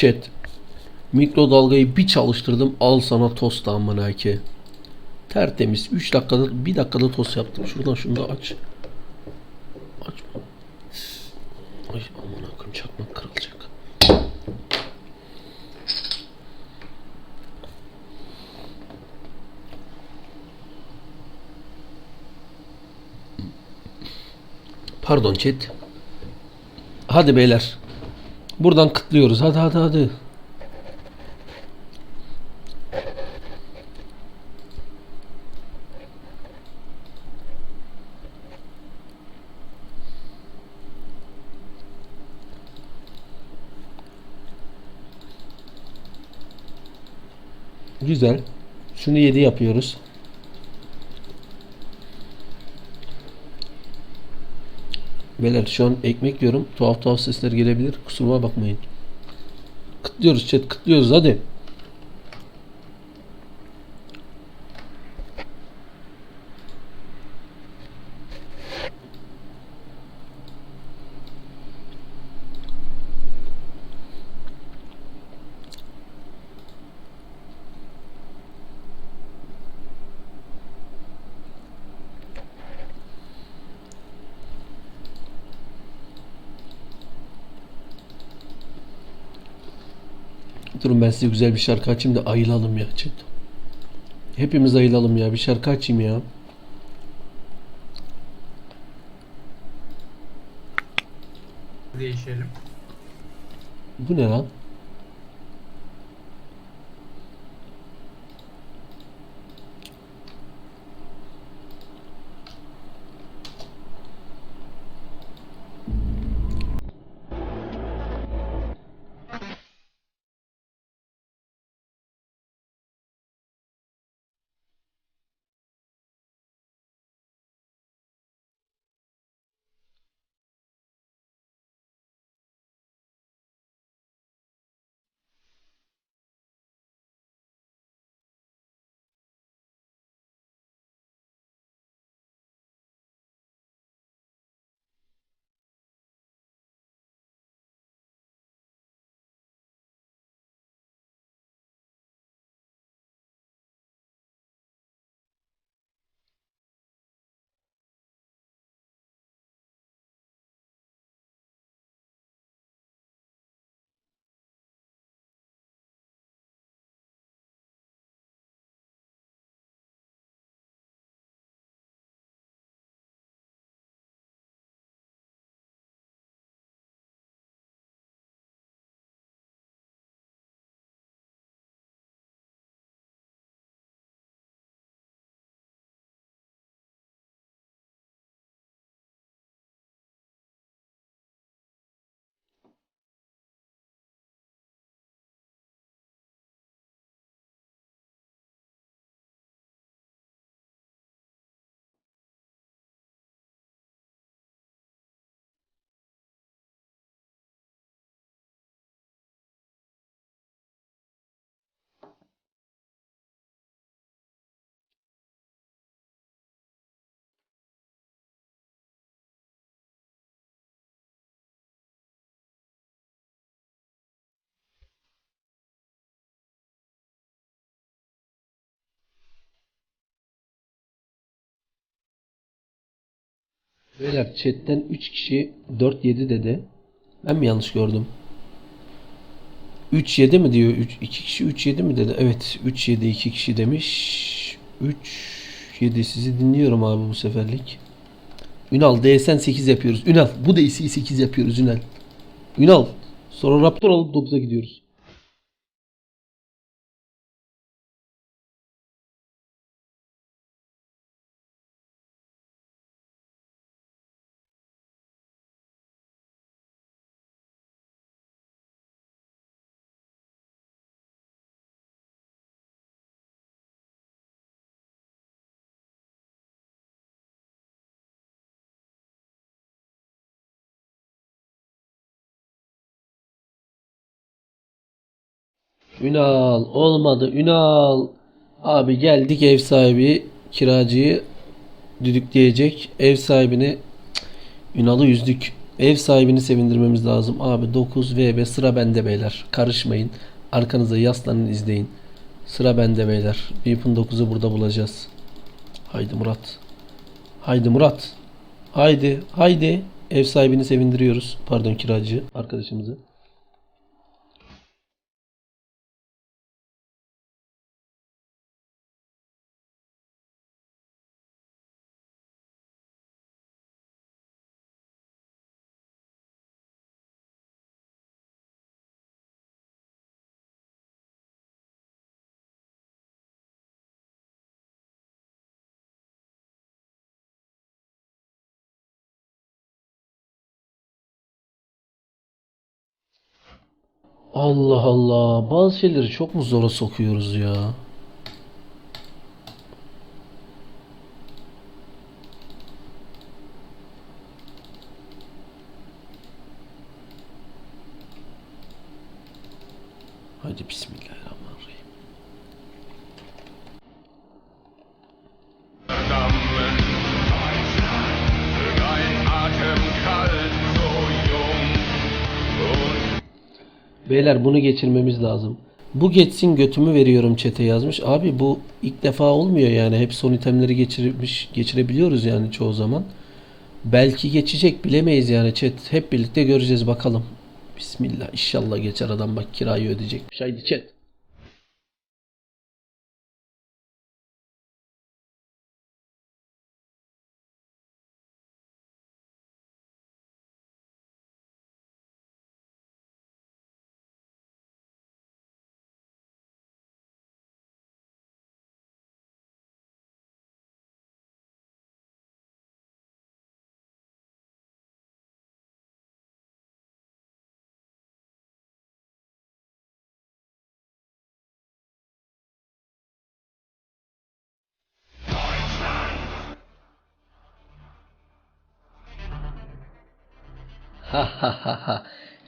Chat. Mikrodalgayı bir çalıştırdım. Al sana tost amına ki. Tertemiz. 3 dakikada 1 dakikada tost yaptım. Şuradan şunu da aç. Açma. Ay aman akım çakmak kırılacak. Pardon chat. Hadi beyler. Buradan kıtlıyoruz. Hadi hadi hadi. Güzel. Şunu 7 yapıyoruz. Beyler şu an ekmek yiyorum. Tuhaf tuhaf sesler gelebilir. Kusuruma bakmayın. Kıtlıyoruz chat kıtlıyoruz hadi. Durun ben size güzel bir şarkı açayım da ayılalım ya chat. Hepimiz ayılalım ya. Bir şarkı açayım ya. değişelim. Bu ne lan? Beyler chatten 3 kişi 4 7 dedi. Ben mi yanlış gördüm? 3 7 mi diyor? 3 2 kişi 3 7 mi dedi? Evet 3 7 2 kişi demiş. 3 7 sizi dinliyorum abi bu seferlik. Ünal DSN 8 yapıyoruz. Ünal bu DS'yi 8 yapıyoruz Ünal. Ünal sonra Raptor alıp 9'a gidiyoruz. Ünal olmadı Ünal. Abi geldik ev sahibi kiracıyı düdükleyecek. Ev sahibini Ünal'ı üzdük. Ev sahibini sevindirmemiz lazım. Abi 9 VB sıra bende beyler. Karışmayın. Arkanıza yaslanın izleyin. Sıra bende beyler. Weapon 9'u burada bulacağız. Haydi Murat. Haydi Murat. Haydi. Haydi. Ev sahibini sevindiriyoruz. Pardon kiracı arkadaşımızı. Allah Allah. Bazı şeyleri çok mu zora sokuyoruz ya? Hadi bismillahirrahmanirrahim. Beyler bunu geçirmemiz lazım. Bu geçsin götümü veriyorum çete yazmış. Abi bu ilk defa olmuyor yani. Hep son itemleri geçirmiş, geçirebiliyoruz yani çoğu zaman. Belki geçecek bilemeyiz yani chat. Hep birlikte göreceğiz bakalım. Bismillah inşallah geçer adam bak kirayı ödeyecekmiş. Haydi chat.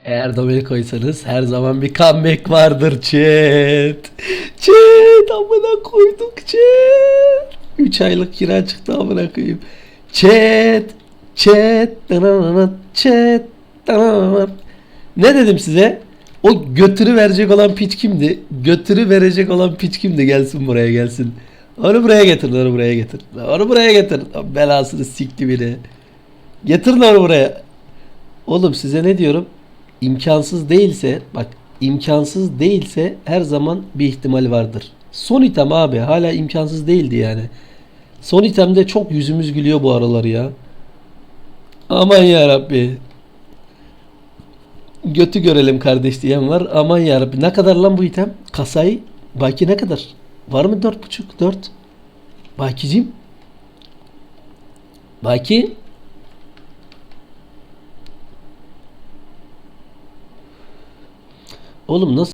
Eğer domine koysanız her zaman bir comeback vardır chat. Chat amına koyduk chat. 3 aylık kira çıktı amına koyayım. Chat. Chat. dananana, Chat. dananana. Ne dedim size? O götürü verecek olan piç kimdi? Götürü verecek olan piç kimdi? Gelsin buraya gelsin. Onu buraya getir, onu buraya getir. Onu buraya getir. Belasını sikti biri. Getirin onu buraya. Oğlum size ne diyorum? İmkansız değilse bak imkansız değilse her zaman bir ihtimal vardır. Son item abi hala imkansız değildi yani. Son itemde çok yüzümüz gülüyor bu aralar ya. Aman ya Rabbi. Götü görelim kardeş diyen var. Aman ya Rabbi. Ne kadar lan bu item? Kasayı Baki ne kadar? Var mı 4.5 4? Bakicim. Baki. Oğlum nasıl